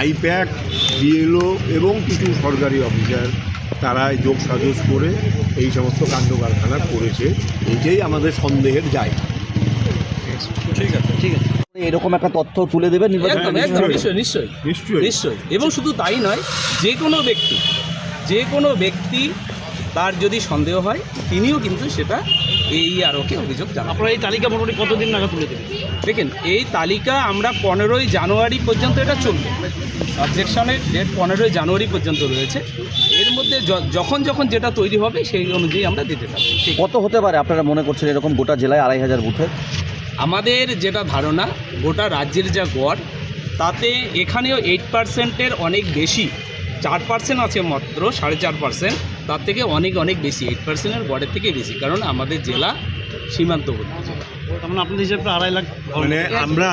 I-PAC BLO এবং কিছু সরকারি অফিসার তারা যোগ সাজস করে এই সমস্ত কাণ্ড কারখানা করেছে। এটাই আমাদের সন্দেহের যায় ঠিক আছে। ঠিক আছে। এরকম একটা তথ্য তুলে দেবেন নির্বাচন নিশ্চয়ই নিশ্চয়ই। নিশ্চয়ই। এবং শুধু তাই নয় যে কোনো ব্যক্তি যে কোনো ব্যক্তি তার যদি সন্দেহ হয় তিনিও কিন্তু সেটা এই আরোকে অভিযোগ জানাবেন। আপনারা এই তালিকা মোটামুটি কতদিন নাগাদ তুলে দেবেন? দেখেন এই তালিকা আমরা পনেরোই জানুয়ারি পর্যন্ত এটা চলবে। সাবজেকশনের ডেট পনেরোই জানুয়ারি পর্যন্ত রয়েছে। এর মধ্যে যখন যখন যেটা তৈরি হবে সেই অনুযায়ী আমরা দিতে ঠিক। কত হতে পারে? আপনারা মনে করছেন এরকম গোটা জেলায় আড়াই হাজার বুথে? আমাদের যেটা ধারণা গোটা রাজ্যের যা গড় তাতে এখানেও এইট পার্সেন্টের অনেক বেশি চার পার্সেন্ট আছে মাত্র, সাড়ে চার পার্সেন্ট তার থেকে অনেক অনেক বেশি এইট পার্সেন্টের গড়ের থেকে বেশি। কারণ আমাদের জেলা সীমান্তবর্তী। জেলা মানে আপনাদের হিসেবে আড়াই লাখ মানে আমরা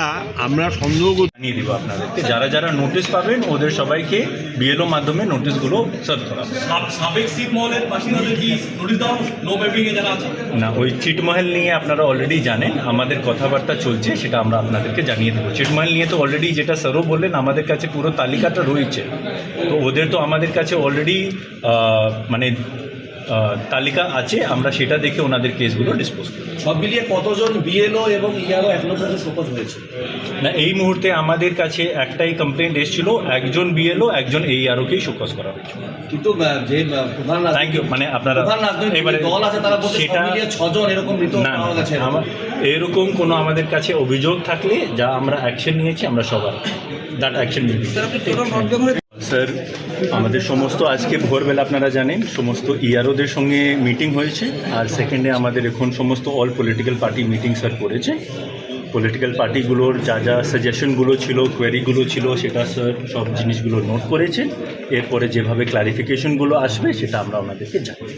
আমরা সন্দেহ জানিয়ে দিব আপনাদেরকে যারা যারা নোটিশ পাবেন ওদের সবাইকে বিএলও মাধ্যমে নোটিশগুলো সার্ভ করা সাবেক সিট বাসিন্দাদের কি নোটিশ দেওয়া নো ম্যাপিংয়ে যারা আছে? না ওই চিটমহল নিয়ে আপনারা অলরেডি জানেন আমাদের কথাবার্তা চলছে সেটা আমরা আপনাদেরকে জানিয়ে দেবো। চিটমহল নিয়ে তো অলরেডি যেটা স্যারও বললেন আমাদের কাছে পুরো তালিকাটা রয়েছে। তো ওদের তো আমাদের কাছে অলরেডি মানে তালিকা আছে আমরা সেটা দেখে ওনাদের কেসগুলো ডিসপোজ করি সব মিলিয়ে কতজন বিএলও এবং ইআরও এখনও পর্যন্ত শোকজ হয়েছে? না এই মুহূর্তে আমাদের কাছে একটাই কমপ্লেন্ট এসেছিল একজন বিএলও একজন এই আরোকেই শোকজ করা হয়েছে। কিন্তু যে প্রধান থ্যাংক ইউ মানে আপনারা প্রধান রাজনৈতিক এবারে দল আছে তারা বলছে সব সেটা মিলিয়ে ছজন এরকম মৃত না পাওয়া গেছে এরকম। কোনো আমাদের কাছে অভিযোগ থাকলে যা আমরা অ্যাকশন নিয়েছি আমরা সবার দ্যাট অ্যাকশন স্যার, আমাদের সমস্ত আজকে ভোরবেলা আপনারা জানেন, সমস্ত ইয়ারোদের সঙ্গে মিটিং হয়েছে, আর সেকেন্ডে আমাদের এখন সমস্ত all political party meeting sir করেছে। পলিটিক্যাল পার্টিগুলোর যা যা সাজেশনগুলো ছিল কোয়ারিগুলো ছিল সেটা স্যার সব জিনিসগুলো নোট করেছে। এরপরে যেভাবে ক্লারিফিকেশনগুলো আসবে সেটা আমরা ওনাদেরকে জানাই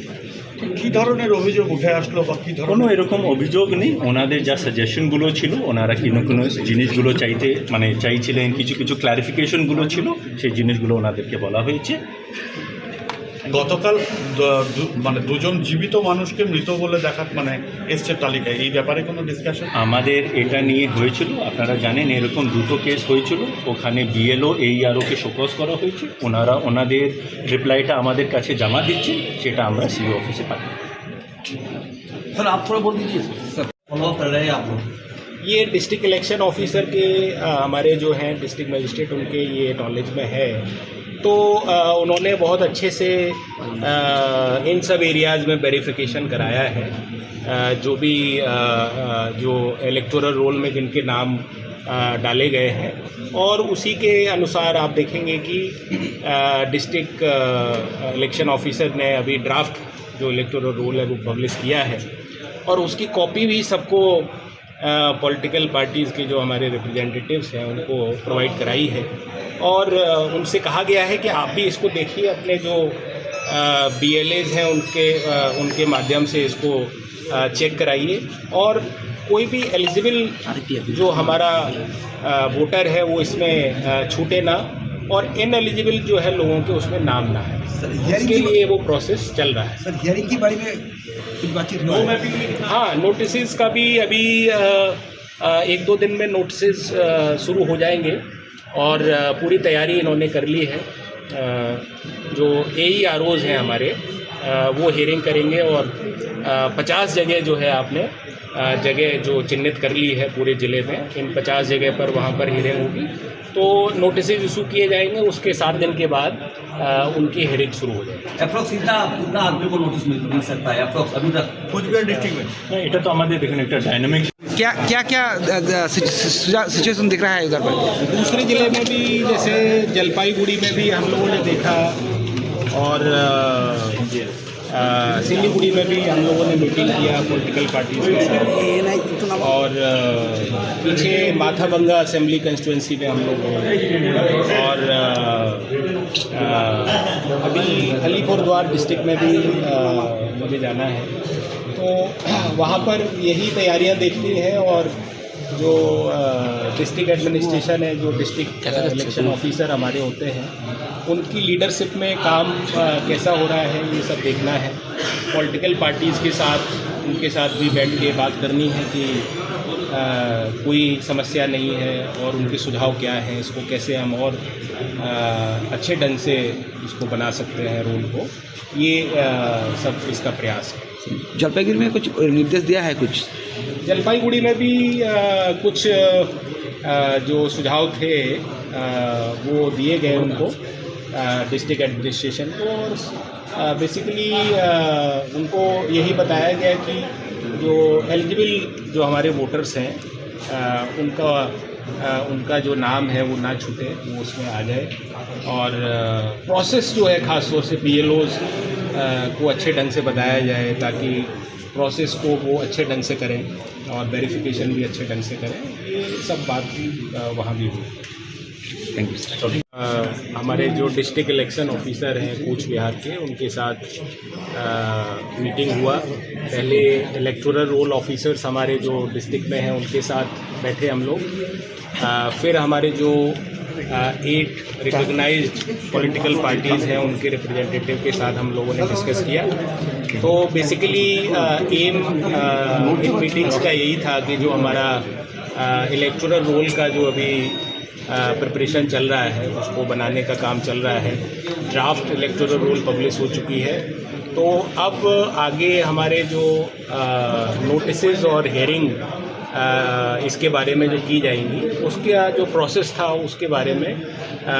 কি ধরনের অভিযোগ উঠে আসলো বা কি কোনো ধরনের এরকম অভিযোগ নেই। ওনাদের যা সাজেশনগুলো ছিল ওনারা কোনো কোনো জিনিসগুলো চাইতে মানে চাইছিলেন কিছু কিছু ক্লারিফিকেশনগুলো ছিল সেই জিনিসগুলো ওনাদেরকে বলা হয়েছে। গতকাল দ- দু- মানে দুজন জীবিত মানুষকে মৃত বলে দেখা মানে এসছে তালিকায় এই ব্যাপারে কোনো ডিসকাশন আমাদের এটা নিয়ে হয়েছিল আপনারা জানেন এরকম দুটো কেস হয়েছিল ওখানে বিএলও এই আরওকে শোকজ করা হয়েছে ওনারা ওনাদের রিপ্লাইটা আমাদের কাছে জমা দিচ্ছেন সেটা আমরা সিও অফিসে পাঠাই सर आप थोड़ा बोल दीजिए फॉलो कर रहे हैं आप लोग ये डिस्ट्रिक्ट इलेक्शन ऑफिसर के अ, हमारे जो हैं डिस्ट्रिक्ट मजिस्ट्रेट उनके ये नॉलेज में है तो उन्होंने बहुत अच्छे से इन सब एरियाज़ में वेरिफिकेशन कराया है। जो भी जो इलेक्टोरल रोल में जिनके नाम डाले गए हैं। और उसी के अनुसार आप देखेंगे कि डिस्ट्रिक्ट इलेक्शन ऑफिसर ने अभी ड्राफ्ट जो इलेक्टोरल रोल है वो पब्लिश किया है। और उसकी कॉपी भी सबको पॉलिटिकल पार्टीज़ के जो हमारे रिप्रेजेंटेटिव्स हैं उनको प्रोवाइड कराई है। और उनसे कहा गया है कि आप भी इसको देखिए अपने जो बी एल एज हैं उनके उनके माध्यम से इसको चेक कराइए। और कोई भी एलिजिबल जो हमारा वोटर है वो इसमें छूटे ना। और इन एलिजिबल जो है लोगों के उसमें नाम ना है। सर इसके लिए वो प्रोसेस चल रहा है। सर हियरिंग के बारे में कुछ बातचीत नो है? मैपिंग हाँ नोटिस का भी अभी अ, एक दो दिन में नोटिस शुरू हो जाएँगे और पूरी तैयारी इन्होंने कर ली है। अ, जो ए ई आर ओज़ हैं हमारे वो हियरिंग करेंगे और पचास जगह जो है आपने जगह जो चिन्हित कर ली है पूरे ज़िले में इन पचास जगह पर वहाँ पर हियरिंग होगी। तो नोटिस इशू किए जाएंगे उसके सात दिन के बाद अ, उनकी हियरिंग शुरू हो जाएगी अप्रोक्स कितना कितना आदमी को नोटिस मिल मिल सकता है अप्रोक्स अभी तक কোচবিহার ডিস্ট্রিক্ট में না, এটা তো আমাদের দেখুন একটা ডাইনামিক क्या क्या क्या सिचुएशन दिख रहा है उधर पर दूसरे ज़िले में भी जैसे जलपाईगुड़ी में भी हम लोगों ने देखा और अ, अ, सिलीगुड़ी में भी हम लोगों ने मीटिंग किया पॉलिटिकल पार्टीज़ के साथ। और पीछे माथाबंगा असेंबली कंस्टिट्यूंसी में हम लोग और अ, अभी अलीपुर द्वार डिस्ट्रिक्ट में भी मुझे जाना है। तो वहाँ पर यही तैयारियाँ देखती हैं और जो डिस्ट्रिक्ट एडमिनिस्ट्रेशन है जो डिस्ट्रिक्ट इलेक्शन ऑफिसर हमारे होते हैं उनकी लीडरशिप में काम कैसा हो रहा है ये सब देखना है। पॉलिटिकल पार्टीज़ के साथ उनके साथ भी बैठ के बात करनी है कि आ, कोई समस्या नहीं है और उनके सुझाव क्या हैं इसको कैसे हम और अ, अच्छे ढंग से इसको बना सकते हैं रोल को। ये अ, सब इसका प्रयास है। जलपाईगुड़ी में कुछ निर्देश दिया है कुछ? जलपाईगुड़ी में भी अ, कुछ अ, जो सुझाव थे अ, वो दिए गए उनको डिस्ट्रिक्ट एडमिनिस्ट्रेशन को। और बेसिकली उनको यही बताया गया कि जो एलिजिबल जो हमारे वोटर्स हैं उनका उनका जो नाम है, वो ना छूटे, वो उसमें आ जाए। और प्रोसेस जो है, ख़ास तौर से पी को अच्छे ढंग से बताया जाए, ताकि प्रोसेस को वो अच्छे ढंग से करें और वेरिफिकेशन भी अच्छे ढंग से करें। ये सब बात भी वहाँ भी हुई। थैंक यू हमारे जो डिस्ट्रिक्ट इलेक्शन ऑफिसर हैं कूच बिहार के उनके साथ अ, मीटिंग हुआ। पहले इलेक्टोरल रोल ऑफिसर्स हमारे जो डिस्ट्रिक्ट में हैं उनके साथ बैठे हम लोग। फिर हमारे जो एट रिकॉग्नाइज्ड पॉलिटिकल पार्टीज़ हैं उनके रिप्रेजेंटेटिव के साथ हम लोगों ने डिस्कस किया। तो बेसिकली एम इन मीटिंग्स का यही था कि जो हमारा इलेक्टोरल रोल का जो अभी प्रिपरेशन चल रहा है उसको बनाने का काम चल रहा है। ड्राफ्ट इलेक्टोरल रोल पब्लिश हो चुकी है। तो अब आगे हमारे जो नोटिस और हेयरिंग इसके बारे में जो की जाएँगी उसका जो प्रोसेस था उसके बारे में अ,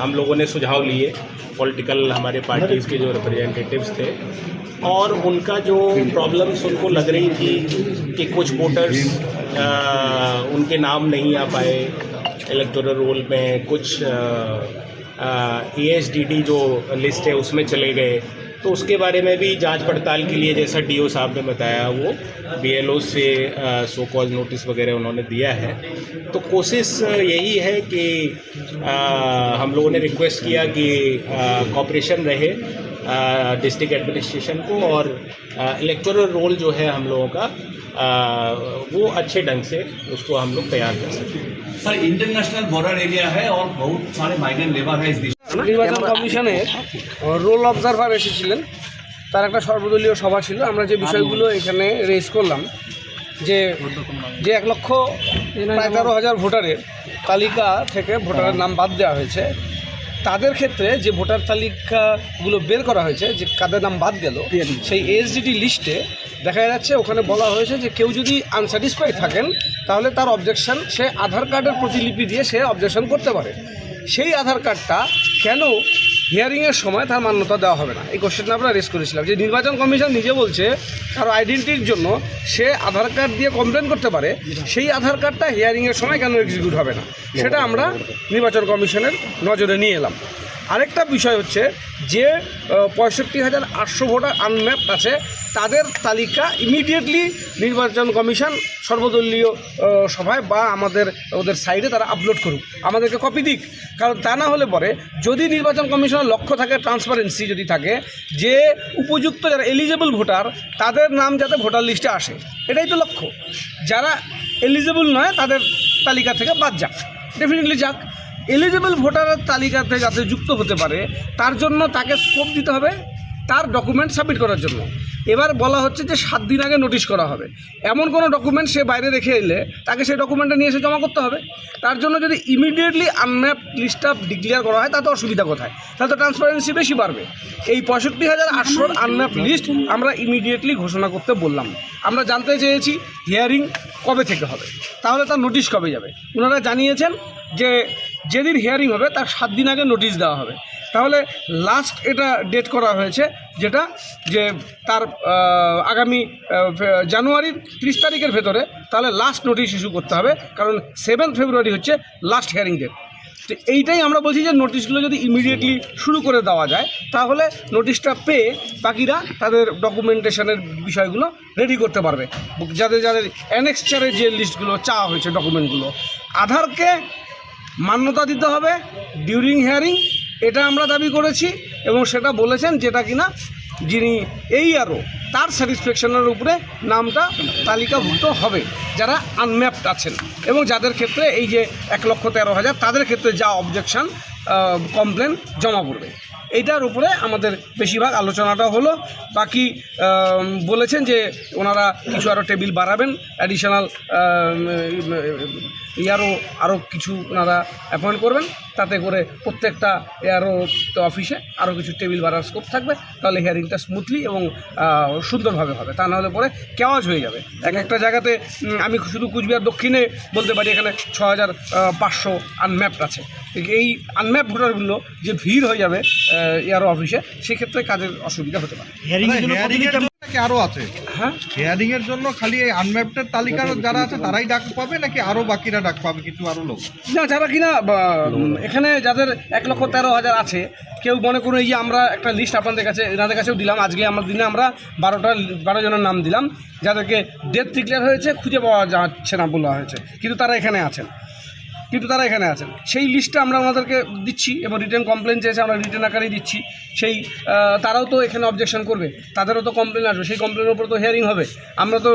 हम लोगों ने सुझाव लिए। पॉलिटिकल हमारे पार्टीज़ के जो रिप्रेजेंटेटिव्स थे और उनका जो प्रॉब्लम्स उनको लग रही थी कि कुछ वोटर्स उनके नाम नहीं आ पाए इलेक्टोरल रोल में कुछ ई डी जो लिस्ट है उसमें चले गए। तो उसके बारे में भी जाँच पड़ताल के लिए जैसा डीओ साहब ने बताया वो बीएलओ से सो कॉज नोटिस वगैरह उन्होंने दिया है। तो कोशिश यही है कि अ, हम लोगों ने रिक्वेस्ट किया कि कॉपरेशन रहे डिस्ट्रिक्ट एडमिनिस्ट्रेशन को और इलेक्टोरल रोल जो है हम लोगों का अ, वो अच्छे ढंग से उसको हम लोग तैयार कर सकें। सर इंटरनेशनल बॉर्डर एरिया है और बहुत सारे माइग्रेंट लेबर है इस देश নির্বাচন কমিশনের রোল অবজারভার এসেছিলেন তার একটা সর্বদলীয় সভা ছিল আমরা যে বিষয়গুলো এখানে রেজ করলাম যে যে এক লক্ষ প্রায় তেরো হাজার ভোটারের তালিকা থেকে ভোটারের নাম বাদ দেওয়া হয়েছে তাদের ক্ষেত্রে যে ভোটার তালিকাগুলো বের করা হয়েছে যে কাদের নাম বাদ গেল সেই এসডিটি লিস্টে দেখা যাচ্ছে, ওখানে বলা হয়েছে যে কেউ যদি আনস্যাটিসফাই থাকেন, তাহলে তার অবজেকশন সে আধার কার্ডের প্রতিলিপি দিয়ে সে অবজেকশন করতে পারে। সেই আধার কার্ডটা কেন হিয়ারিংয়ের সময় তার মান্যতা দেওয়া হবে না। এই কোশ্চেনটা আমরা রেস করেছিলাম। যে নির্বাচন কমিশন নিজে বলছে কারও আইডেন্টিটির জন্য সে আধার কার্ড দিয়ে কমপ্লেন করতে পারে, সেই আধার কার্ডটা হিয়ারিংয়ের সময় কেন এক্সিকিউট হবে না? সেটা আমরা নির্বাচন কমিশনের নজরে নিয়ে এলাম। আরেকটা বিষয় হচ্ছে যে পঁয়ষট্টি হাজার আটশো ভোটার আনম্যাপড আছে, তাদের তালিকা ইমিডিয়েটলি নির্বাচন কমিশন সর্বদলীয় সভায় বা আমাদের, ওদের সাইডে তারা আপলোড করুক। আমাদেরকে কপি দিক। কারণ তা না হলে পরে যদি নির্বাচন কমিশনের লক্ষ্য থাকে ট্রান্সপারেন্সি যদি থাকে, যে উপযুক্ত যারা এলিজেবল ভোটার, তাদের নাম যাতে ভোটার লিস্টে আসে। এটাই তো লক্ষ্য। যারা এলিজেবল নয়, তাদের তালিকা থেকে বাদ যাক। ডেফিনেটলি যাক। এলিজেবল ভোটারের তালিকাতে যাতে যুক্ত হতে পারে, তার জন্য তাকে স্কোপ দিতে হবে। তার ডকুমেন্ট সাবমিট করার জন্য। এবার বলা হচ্ছে যে সাত দিন আগে নোটিশ করা হবে। এমন কোনো ডকুমেন্ট সে বাইরে রেখে এলে তাকে সেই ডকুমেন্টটা নিয়ে এসে জমা করতে হবে। তার জন্য যদি ইমিডিয়েটলি আনম্যাপ লিস্টটা ডিক্লেয়ার করা হয় তাতে অসুবিধা কোথায়? তাহলে তো ট্রান্সপারেন্সি বেশি বাড়বে। এই পঁয়ষট্টি হাজার আটশোর আনম্যাপ লিস্ট আমরা ইমিডিয়েটলি ঘোষণা করতে বললাম। আমরা জানতে চেয়েছি হিয়ারিং কবে থেকে হবে? তাহলে তার নোটিশ কবে যাবে? ওনারা জানিয়েছেন যে যেদিন হিয়ারিং হবে, তার সাত দিন আগে নোটিশ দেওয়া হবে। তাহলে লাস্ট এটা ডেট করা হয়েছে, যেটা যে তার আগামী জানুয়ারির ত্রিশ তারিখের ভেতরে তাহলে লাস্ট নোটিশ ইস্যু করতে হবে, কারণ সেভেন্থ ফেব্রুয়ারি হচ্ছে লাস্ট হিয়ারিং ডেট তো এইটাই আমরা বলছি যে নোটিশগুলো যদি ইমিডিয়েটলি শুরু করে দেওয়া যায়, তাহলে নোটিশটা পেয়ে বাকিরা তাদের ডকুমেন্টেশনের বিষয়গুলো রেডি করতে পারবে। যাদের যাদের অ্যানেক্সচারের যে লিস্টগুলো চাওয়া হয়েছে ডকুমেন্টগুলো আধারকে মান্যতা দিতে হবে ডিউরিং হিয়ারিং এটা আমরা দাবি করেছি এবং সেটা বলেছেন যেটা কিনা যিনি এই আরও তার স্যাটিসফ্যাকশনের উপরে নামটা তালিকাভুক্ত হবে, যারা আনম্যাপড আছেন। এবং যাদের ক্ষেত্রে এই যে এক লক্ষ তেরো হাজার, তাদের ক্ষেত্রে যা অবজেকশান কমপ্লেন জমা পড়বে। এইটার উপরে আমাদের বেশিরভাগ আলোচনাটা হলো। বাকি বলেছেন যে ওনারা কিছু আরও টেবিল বাড়াবেন অ্যাডিশনাল ইয়ারও আরও কিছু ওনারা অ্যাপয়েন্ট করবেন। তাতে করে প্রত্যেকটা এয়ারও অফিসে আরও কিছু টেবিল বাড়ার স্কোপ থাকবে। তাহলে হিয়ারিংটা স্মুথলি এবং সুন্দরভাবে হবে। তা নাহলে পরে কেওয়াজ হয়ে যাবে। এক একটা জায়গাতে আমি শুধু কুচবিহার দক্ষিণে বলতে পারি, এখানে ছ হাজার পাঁচশো আনম্যাপড আছে। এই আনম্যাপ ভোটারগুলো যে ভিড় হয়ে যাবে এয়ারও অফিসে সেক্ষেত্রে কাজের অসুবিধা হতে পারে। হিয়ারিং এর জন্য কতদিন কেমন নাকি আরও আছে? হ্যাঁ? হেয়ারিং এর জন্য খালি এই আনম্যাপটের তালিকার যারা আছে তারাই ডাক পাবে নাকি আরও বাকিরা ডাক পাবে কিছু আরও লোক? না যারা কিনা এখানে যাদের এক লক্ষ তেরো হাজার আছে কেউ মনে করুন এই যে আমরা একটা লিস্ট আপনাদের কাছে এনাদের কাছেও দিলাম আজকে আমার দিনে আমরা বারোটা বারো জনের নাম দিলাম যাদেরকে ডেথ ডিক্লেয়ার হয়েছে খুঁজে পাওয়া যাচ্ছে না বলা হয়েছে কিন্তু তারা এখানে আছেন। কিন্তু তারা এখানে আছেন। সেই লিস্টটা আমরা ওনাদেরকে দিচ্ছি এবং রিটার্ন কমপ্লেন চেয়েছে আমরা রিটার্ন আকারেই দিচ্ছি। সেই তারাও তো এখানে অবজেকশন করবে। তাদেরও তো কমপ্লেন আসবে। সেই কমপ্লেনের উপর তো হিয়ারিং হবে। আমরা তো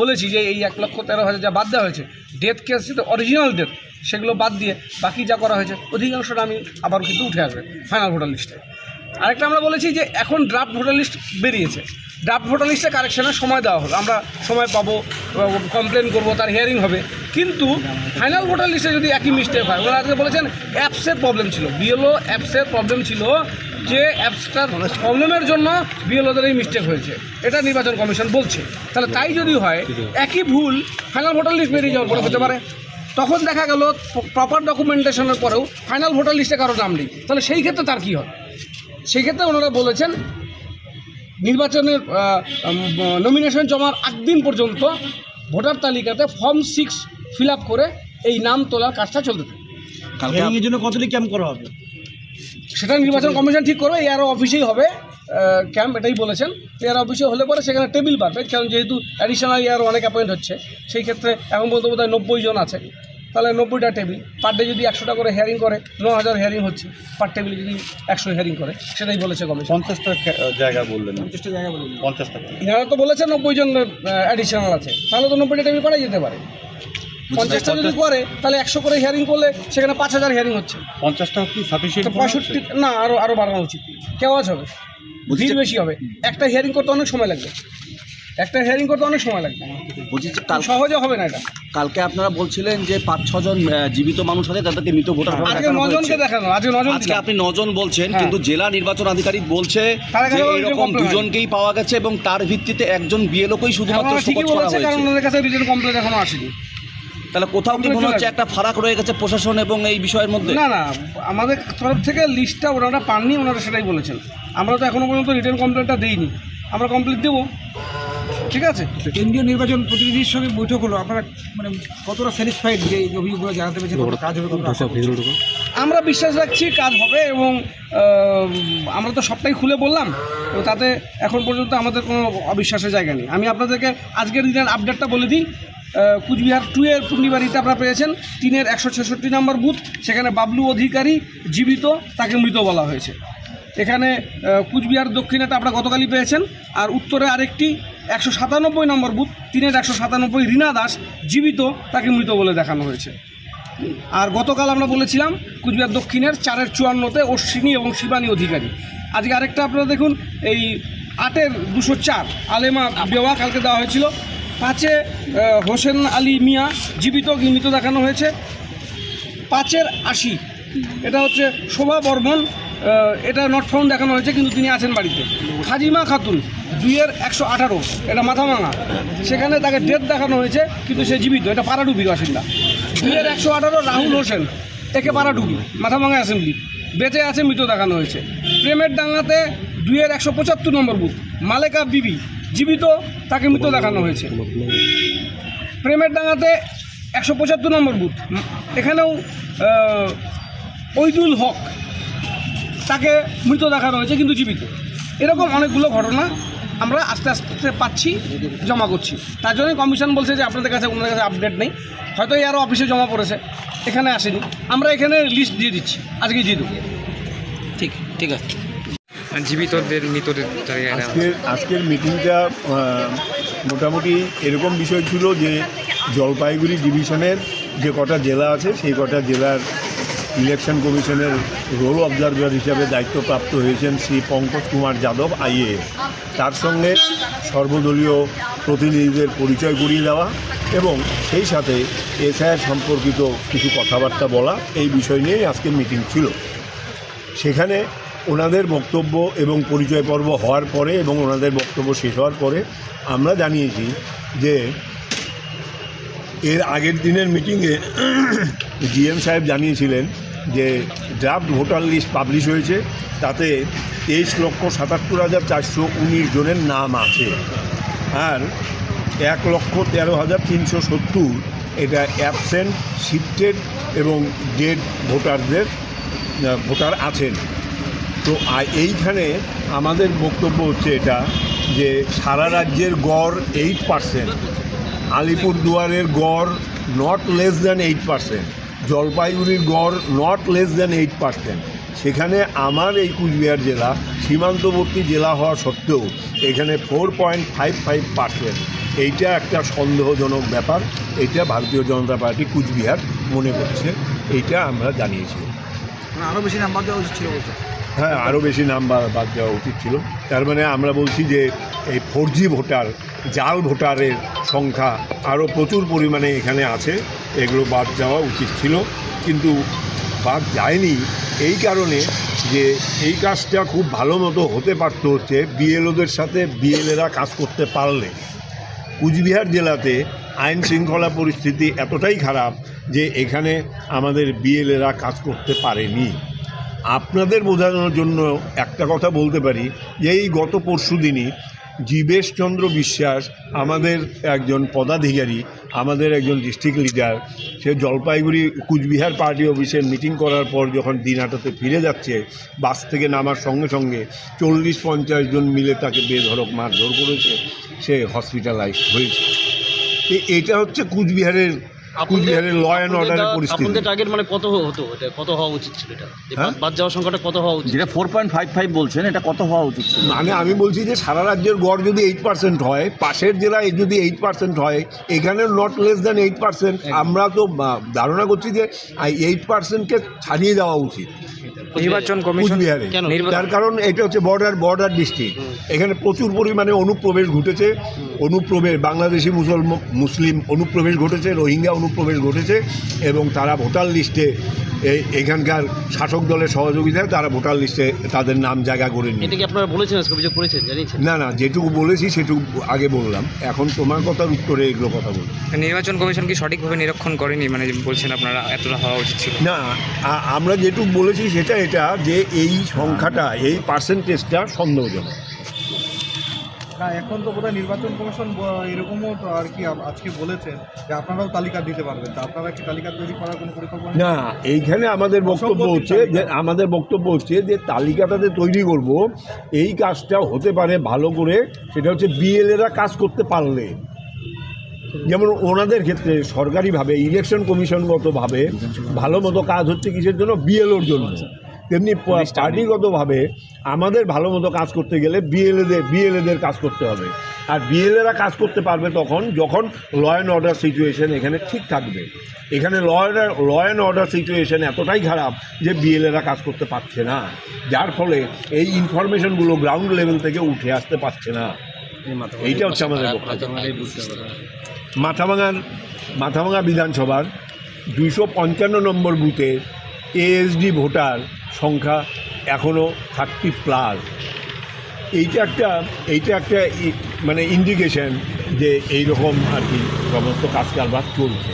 বলেছি যে এই এক লক্ষ তেরো হাজার যা বাদ দেওয়া হয়েছে ডেথ কেস যেটা অরিজিনাল ডেথ সেগুলো বাদ দিয়ে বাকি যা করা হয়েছে, অধিকাংশটা আমি আবার কিন্তু উঠে আসবে ফাইনাল ভোটার লিস্টে আরেকটা আমরা বলেছি যে এখন ড্রাফট ভোটার লিস্ট বেরিয়েছে। ড্রাফট ভোটার লিস্টে কারেকশনের সময় দেওয়া হলো। আমরা সময় পাবো কমপ্লেন করব, তার হিয়ারিং হবে। কিন্তু ফাইনাল ভোটার লিস্টে যদি একই মিস্টেক হয় ওরা আজকে বলেছেন অ্যাপসের প্রবলেম ছিল। বিএলও অ্যাপসের প্রবলেম ছিল যে অ্যাপসটার প্রবলেমের জন্য বিএলওদের এই মিস্টেক হয়েছে। এটা নির্বাচন কমিশন বলছে। তাহলে তাই যদি হয়, একই ভুল ফাইনাল ভোটার লিস্ট বেরিয়ে যাওয়ার পরে হতে পারে। তখন দেখা গেল প্রপার ডকুমেন্টেশনের পরেও ফাইনাল ভোটার লিস্টে কারও নাম নেই। তাহলে সেই ক্ষেত্রে তার কী হয়? সেই ক্ষেত্রে ওনারা বলেছেন নির্বাচনের নমিনেশন জমার দিন পর্যন্ত ভোটার তালিকাতে ফর্ম সিক্স ফিল আপ করে এই নাম তোলার কাজটা চলতে থাকে জন্য কতদিন ক্যাম্প করা হবে? সেটা নির্বাচন কমিশন ঠিক করবে এআর অফিসেই হবে ক্যাম্প এটাই বলেছেন। এআর অফিসে হলে পরে সেখানে টেবিল পারবে কারণ যেহেতু অ্যাডিশনাল ইয়ার অনেক অ্যাপয়েন্ট হচ্ছে সেই ক্ষেত্রে এখন বলতে বোধ হয় নব্বই জন আছে। তাহলে নব্বইটা টেবিল। পার ডে যদি একশোটা করে হেয়ারিং করে ন হাজার হেয়ারিং হচ্ছে পার টেবিল যদি একশো হেয়ারিং করে সেটাই বলেছে কমিশন। পঞ্চাশটা জায়গা বললেন। পঞ্চাশটা ইনারা তো বলেছে নব্বই জন অ্যাডিশনাল আছে। তাহলে তো নব্বইটা টেবিল করাই যেতে পারে। পঞ্চাশটা যদি করে তাহলে একশো করে হিয়ারিং করলে সেখানে পাঁচ হাজার হিয়ারিং হচ্ছে। পঞ্চাশটা কি সাফিসিয়েন্ট পঁয়ষট্টি না আরও আরও বাড়ানো উচিত। কেওয়াজ হবে। ভিড় বেশি হবে। একটা হিয়ারিং করতে অনেক সময় লাগবে। একটা হিয়ারিং করতে অনেক সময় লাগবে। বলছি যে কাল সহজে হবে না এটা। কালকে আপনারা বলছিলেন যে পাঁচ ছজন আহ, জীবিত মানুষ আছে তাদেরকে মৃত ভোটার আজকে দেখানো নজনকে হয়েছে। দেখানো আজকে নজন আজকে আপনি নজন বলছেন হ্যাঁ। কিন্তু জেলা নির্বাচন আধিকারিক বলছে তার যে এরকম complaint দুজনকেই পাওয়া গেছে এবং তার ভিত্তিতে একজন বিএলওকেই শুধুমাত্র ঠিকই শোকজ করা বলেছে কারণ হয়েছে। ওনাদের কাছে রিটার্ন কমপ্লেন এখনও আসেনি। তাহলে কোথাও কি মনে হচ্ছে একটা ফারাক রয়ে গেছে প্রশাসন এবং এই বিষয়ের মধ্যে? না না আমাদের তরফ থেকে লিস্টটা ওনারা পাননি ওনারা সেটাই বলেছেন। আমরা তো এখনও পর্যন্ত রিটার্ন কমপ্লেনটা দিইনি। আমরা কমপ্লিট দেবো। ঠিক আছে? কেন্দ্রীয় নির্বাচন প্রতিনিধির সঙ্গে বৈঠক হলো। আপনারা মানে কতটা স্যাটিসফাইড যে এই অভিযোগগুলো জানাতে পেরেছেন কাজ হবে আমরা বিশ্বাস রাখছি কাজ হবে এবং আমরা তো সবটাই খুলে বললাম। তো তাতে এখন পর্যন্ত আমাদের কোনো অবিশ্বাসের জায়গা নেই। আমি আপনাদেরকে আজকের দিনের আপডেটটা বলে দিই। কুচবিহার টু এর পূর্ণিবাড়িতে আপনারা পেয়েছেন। তিনের একশো ছেষট্টি নম্বর বুথ, সেখানে বাবলু অধিকারী জীবিত, তাকে মৃত বলা হয়েছে। এখানে কুচবিহার দক্ষিণেটা আপনারা গতকালই পেয়েছেন। আর উত্তরে আরেকটি একশো সাতানব্বই নম্বর বুথ, তিনের একশো সাতানব্বই রীনা দাস জীবিত, তাকে মৃত বলে দেখানো হয়েছে। আর গতকাল আমরা বলেছিলাম কুচবিহার দক্ষিণের চারের চুয়ান্নতে অশ্বিনী এবং শিবানী অধিকারী। আজকে আরেকটা আপনারা দেখুন, এই আটের দুশো চার, আলেমা বেওয়া কালকে দেওয়া হয়েছিল। পাঁচে হোসেন আলী মিয়া জীবিত মৃত দেখানো হয়েছে। পাঁচের আশি, এটা হচ্ছে শোভা বর্মন এটা নট ফাউন্ড দেখানো হয়েছে, কিন্তু তিনি আছেন বাড়িতে। খাজিমা খাতুন, দুইয়ের একশো আঠারো, এটা মাথাভাঙা। সেখানে তাকে ডেথ দেখানো হয়েছে, কিন্তু সে জীবিত, এটা পাড়াডুবির বাসিন্দা। দুইয়ের একশো আঠারো, রাহুল হোসেন, একে পাড়াডুবি, মাথাভাঙা অ্যাসেম্বলি বেঁচে আছে, মৃত দেখানো হয়েছে। প্রেমের ডাঙ্গাতে দুইয়ের একশো পঁচাত্তর নম্বর বুথ, মালেকা বিবি, জীবিত, তাকে মৃত দেখানো হয়েছে। প্রেমের ডাঙ্গাতে একশো পঁচাত্তর নম্বর বুথ, এখানেও ঐদুল হক তাকে মৃত দেখানো হয়েছে কিন্তু জীবিত। এরকম অনেকগুলো ঘটনা আমরা আস্তে আস্তে পাচ্ছি জমা করছি। তার জন্যই কমিশন বলছে যে আপনাদের কাছে ওনাদের কাছে আপডেট নেই। হয়তো এই আরও অফিসে জমা পড়েছে এখানে আসেনি। আমরা এখানে লিস্ট দিয়ে দিচ্ছি আজকে দিয়ে দেবো। ঠিক ঠিক আছে। জীবিতদের মৃতদের আজকের আজকের মিটিংটা মোটামুটি এরকম বিষয় ছিল যে জলপাইগুড়ি ডিভিশনের যে কটা জেলা আছে সেই কটা জেলার ইলেকশন কমিশনের রোল অবজারভার হিসাবে দায়িত্বপ্রাপ্ত হয়েছেন শ্রী পঙ্কজ কুমার যাদব, আইএ। তার সঙ্গে সর্বদলীয় প্রতিনিধিদের পরিচয় করিয়ে দেওয়া এবং সেই সাথে এসআইআর সম্পর্কিত কিছু কথাবার্তা বলা, এই বিষয় নিয়েই আজকের মিটিং ছিল। সেখানে ওনাদের বক্তব্য এবং পরিচয় পর্ব হওয়ার পরে এবং ওনাদের বক্তব্য শেষ হওয়ার পরে আমরা জানিয়েছি যে এর আগের দিনের মিটিংয়ে জিএম সাহেব জানিয়েছিলেন যে ড্রাফট ভোটার লিস্ট পাবলিশ হয়েছে, তাতে তেইশ লক্ষ সাতাত্তর হাজার চারশো উনিশ জনের নাম আছে। আর এক লক্ষ তেরো হাজার তিনশো সত্তর এটা অ্যাবসেন্ট শিফটেড এবং ডেড ভোটারদের ভোটার আছেন। তো এইখানে আমাদের বক্তব্য হচ্ছে এটা যে সারা রাজ্যের গড় এইট পার্সেন্ট আলিপুরদুয়ারের গড় not less than eight percent জলপাইগুড়ির গড় not less than eight percent সেখানে আমার এই কুচবিহার জেলা, সীমান্তবর্তী জেলা হওয়া সত্ত্বেও এখানে four point five five percent এইটা একটা সন্দেহজনক ব্যাপার। এটা ভারতীয় জনতা পার্টি কুচবিহার মনে করছে। এইটা আমরা জানিয়েছি। মানে আরও বেশি নাম্বার দেওয়া উচিত ছিল হ্যাঁ আরও বেশি নাম্বার বাদ দেওয়া উচিত ছিল। তার মানে আমরা বলছি যে, এই ফোর ভোটার জাল ভোটারের সংখ্যা আরও প্রচুর পরিমাণে এখানে আছে, এগুলো বাদ যাওয়া উচিত ছিল। কিন্তু বাদ যায়নি এই কারণে যে এই কাজটা খুব ভালো মতো হতে পারতো হচ্ছে বিএলওদের সাথে বিএলএরা কাজ করতে পারলে। কুচবিহার জেলাতে আইন শৃঙ্খলা পরিস্থিতি এতটাই খারাপ যে এখানে আমাদের বিএলএরা কাজ করতে পারেনি। আপনাদের বোঝানোর জন্য একটা কথা বলতে পারি। এই গত পরশু দিনই জীবেশচন্দ্র বিশ্বাস আমাদের একজন পদাধিকারী, আমাদের একজন ডিস্ট্রিক্ট লিডার সে জলপাইগুড়ি কুচবিহার পার্টি অফিসের মিটিং করার পর যখন দিনহাটাতে ফিরে যাচ্ছে, বাস থেকে নামার সঙ্গে সঙ্গে চল্লিশ পঞ্চাশ জন মিলে তাকে বেধড়ক মারধর করেছে, সে হসপিটালাইজ হয়েছে। এটা হচ্ছে কুচবিহারের কুচবিহারের ল অ্যান্ড অর্ডারের পরিস্থিতি। আপনাদের টার্গেট মানে কত হতো? এটা কত হওয়া উচিত ছিল এটা? হ্যাঁ? বাদ যাওয়ার সংখ্যাটা কত হওয়া উচিত যেটা ফোর পয়েন্ট ফাইভ ফাইভ বলছেন এটা কত হওয়া উচিত ছিল? মানে আমি বলছি যে সারা রাজ্যের গড় যদি এইট পার্সেন্ট হয় পাশের জেলায় যদি এইট পার্সেন্ট হয় এখানে not less than eight percent আমরা তো আহ, ধারণা করছি যে এইট পার্সেন্টকে ছাড়িয়ে দেওয়া উচিত। নির্বাচন কমিশন কুচবিহারে। তার কারণ এটা হচ্ছে বর্ডার বর্ডার ডিস্ট্রিক্ট এখানে প্রচুর পরিমাণে অনুপ্রবেশ ঘটেছে। অনুপ্রবেশ বাংলাদেশি মুসলমান মুসলিম অনুপ্রবেশ ঘটেছে রোহিঙ্গা অনুপ্রবেশ ঘটেছে এবং তারা ভোটার লিস্টে এখানকার শাসক দলের সহযোগিতায় তারা ভোটার লিস্টে তাদের নাম জায়গা করে নিয়ে এটা কি আপনারা বলেছেন? অভিযোগ করেছেন? জানিয়েছেন? না না যেটুকু বলেছি সেটুকু আগে বললাম। এখন তোমার কথার উত্তরে এগুলো কথা বলি নির্বাচন কমিশন কি সঠিকভাবে নিরীক্ষণ করেনি? মানে বলছেন আপনারা এতটা হওয়া উচিত ছিল। না আমরা যেটুকু বলেছি সেটা এটা যে এই সংখ্যাটা এই পার্সেন্টেজটা সন্দেহজনক। না এখন তো বোধহয় নির্বাচন কমিশন এরকমও তো আর কি আজকে বলেছেন যে আপনারাও তালিকা দিতে পারবেন। তা আপনারা কি তালিকা তৈরি করার কোনো পরিকল্পনা না এইখানে আমাদের বক্তব্য হচ্ছে যে আমাদের বক্তব্য হচ্ছে যে তালিকাটাতে তৈরি করব এই কাজটা হতে পারে ভালো করে সেটা হচ্ছে বিএলএরা কাজ করতে পারলে। যেমন ওনাদের ক্ষেত্রে সরকারিভাবে ইলেকশন কমিশনগতভাবে ভালো মতো কাজ হচ্ছে কিসের জন্য? বিএলওর জন্য। তেমনি পার্টিগতভাবে আমাদের ভালো মতো কাজ করতে গেলে বিএলএদের বিএলএদের কাজ করতে হবে। আর বিএলএরা কাজ করতে পারবে তখন যখন ল অ্যান্ড অর্ডার সিচুয়েশন এখানে ঠিক থাকবে। এখানে law order law and order situation এতটাই খারাপ যে বিএলএরা কাজ করতে পারছে না। যার ফলে এই ইনফরমেশনগুলো গ্রাউন্ড লেভেল থেকে উঠে আসতে পারছে না। এইটা হচ্ছে আমাদের মাথাভাঙার মাথাভাঙা বিধানসভার দুইশো পঞ্চান্ন নম্বর বুথে এএসডি ভোটার সংখ্যা এখনও থার্টি প্লাস। এইটা একটা এইটা একটা ই- মানে ইন্ডিকেশন যে এই রকম আর কি সমস্ত কাজ কারবার চলছে।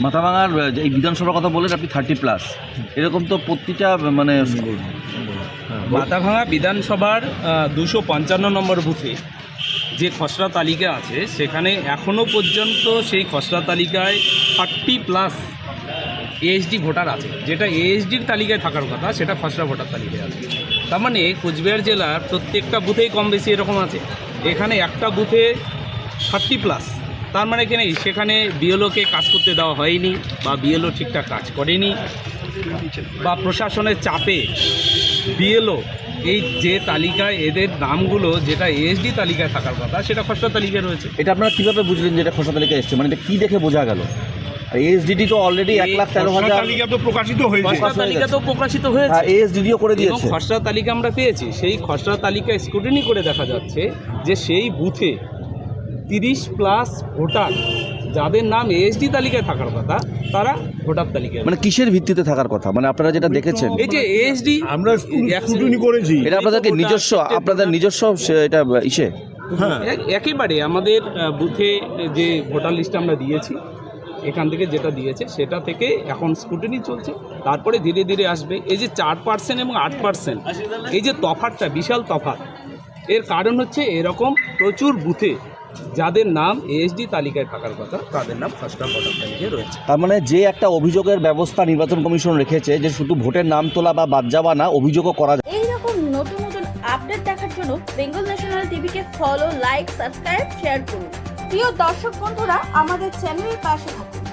মাথাভাঙার এই বিধানসভার কথা বলেন আপনি থার্টি প্লাস। এরকম তো প্রতিটা মানে মাথাভাঙা বিধানসভার দুশো পঞ্চান্ন নম্বর বুথে যে খসড়া তালিকা আছে সেখানে এখনও পর্যন্ত সেই খসড়া তালিকায় থার্টি প্লাস এএসডি ভোটার আছে। যেটা এএসডির তালিকায় থাকার কথা, সেটা খসড়া ভোটার তালিকায় আছে। তার মানে কোচবিহার জেলার প্রত্যেকটা বুথেই কম বেশি এরকম আছে। এখানে একটা বুথে থার্টি প্লাস তার মানে নেই সেখানে বিএলওকে কাজ করতে দেওয়া হয়নি বা বিএলও ঠিকঠাক কাজ করেনি বা প্রশাসনের চাপে বিএলও এই যে তালিকায় এদের নামগুলো, যেটা এএসডি তালিকায় থাকার কথা, সেটা খসড়া তালিকায় রয়েছে। এটা আপনারা কীভাবে বুঝলেন যে এটা খসড়া তালিকা এসছে? মানে এটা কী দেখে বোঝা গেল? এএসডিডি তো অলরেডি এক লাখ তেরো হাজার তালিকা তো প্রকাশিত হয়েছে। খসড়া তালিকা তো প্রকাশিত হয়েছে। হ্যাঁ এএসডিডিও করে দিয়েছে। খসড়া তালিকা আমরা পেয়েছি। সেই খসড়া তালিকা স্ক্রুটিনি করে দেখা যাচ্ছে যে সেই বুথে তিরিশ প্লাস ভোটার যাদের নাম এসডি তালিকায় থাকার কথা তারা ভোটার তালিকায় মানে কিসের ভিত্তিতে থাকার কথা? মানে আপনারা যেটা দেখেছেন। এই যে এসডি আমরা স্কুটিনি করেছি। এটা আপনাদেরকে নিজস্ব আপনাদের নিজস্ব এটা ইসে? হ্যাঁ। একেবারে আমাদের বুথে যে ভোটার লিস্ট আমরা দিয়েছি এখান থেকে যেটা দিয়েছে সেটা থেকে এখন স্কুটিনি চলছে। তারপরে ধীরে ধীরে আসবে। এই যে চার পার্সেন্ট এবং আট পার্সেন্ট এই যে তফাতটা বিশাল তফাত এর কারণ হচ্ছে এরকম প্রচুর বুথে যাদের নাম এএসডি তালিকায় থাকার কথা তাদের নাম ফার্স্ট ভোটার তালিকায় রয়েছে। তার মানে যে একটা অভিযোগের ব্যবস্থা নির্বাচন কমিশন রেখেছে যে শুধু ভোটের নাম তোলা বা বাদ যাওয়া না অভিযোগও করা যায়। এই রকম নতুন নতুন আপডেট দেখার জন্য বেঙ্গল ন্যাশনাল টিভিকে ফলো লাইক সাবস্ক্রাইব শেয়ার করুন। প্রিয় দর্শক বন্ধুরা আমাদের চ্যানেলের পাশে থাকুন।